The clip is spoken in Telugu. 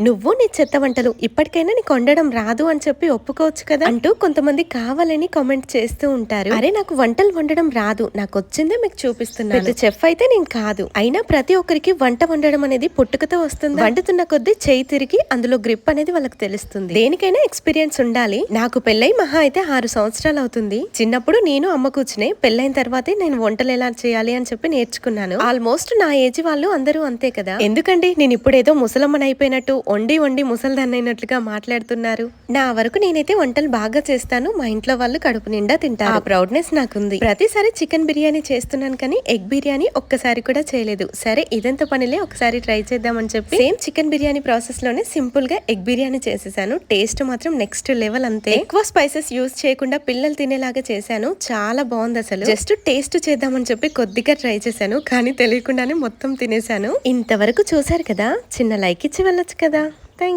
నువ్వు నీ చెత్త వంటలు ఇప్పటికైనా నీకు వండడం రాదు అని చెప్పి ఒప్పుకోవచ్చు కదా? అంటూ కొంతమంది కావాలని కామెంట్ చేస్తూ ఉంటారు. అరే నాకు వంటలు వండడం రాదు. నాకు వచ్చిందే మీకు చూపిస్తున్నాను. చెఫ్ అయితే నేను కాదు. అయినా ప్రతి ఒక్కరికి వంట వండడం అనేది పుట్టుకతో వస్తుంది? వండుతున్న కొద్దీ చేయి తిరిగి అందులో గ్రిప్ అనేది వాళ్ళకి తెలుస్తుంది. దేనికైనా ఎక్స్పీరియన్స్ ఉండాలి. నాకు పెళ్ళై మహా అయితే ఆరు సంవత్సరాలు అవుతుంది. చిన్నప్పుడు నేను అమ్మ కూర్చునే పెళ్ళైన తర్వాతే నేను వంటలు ఎలా చేయాలి అని చెప్పి నేర్చుకున్నాను. ఆల్మోస్ట్ నా ఏజ్ వాళ్ళు అందరూ అంతే కదా? ఎందుకండి? నేను ఇప్పుడేదో ముసలమ్మని అయిపోయినట్టు వండి వండి ముసల్దాన్ని అయినట్లుగా మాట్లాడుతున్నారు. నా వరకు నేనైతే వంటలు బాగా చేస్తాను మా ఇంట్లో వాళ్ళు కడుపు నిండా తింటారు. ఆ ప్రౌడ్నెస్ నాకుంది. ప్రతిసారి చికెన్ బిర్యానీ చేస్తున్నాను కానీ ఎగ్ బిర్యానీ ఒక్కసారి కూడా చేయలేదు. సరే ఇదంతా పనిలే ఒకసారి ట్రై చేద్దామని చెప్పి. సేమ్ చికెన్ బిర్యానీ ప్రాసెస్లోనే సింపుల్గా ఎగ్ బిర్యానీ చేసేసాను. టేస్ట్ మాత్రం నెక్స్ట్ లెవెల్ అంతే. ఎక్కువ స్పైసెస్ యూజ్ చేయకుండా పిల్లలు తినేలాగా చేశాను. చాలా బాగుంది అసలు. జస్ట్ టేస్ట్ చేద్దామని చెప్పి కొద్దిగా ట్రై చేశాను కానీ తెలియకుండానే మొత్తం తినేశాను. ఇంతవరకు చూసారు కదా చిన్న లైక్ ఇచ్చి వెళ్ళొచ్చు కదా. Thank you.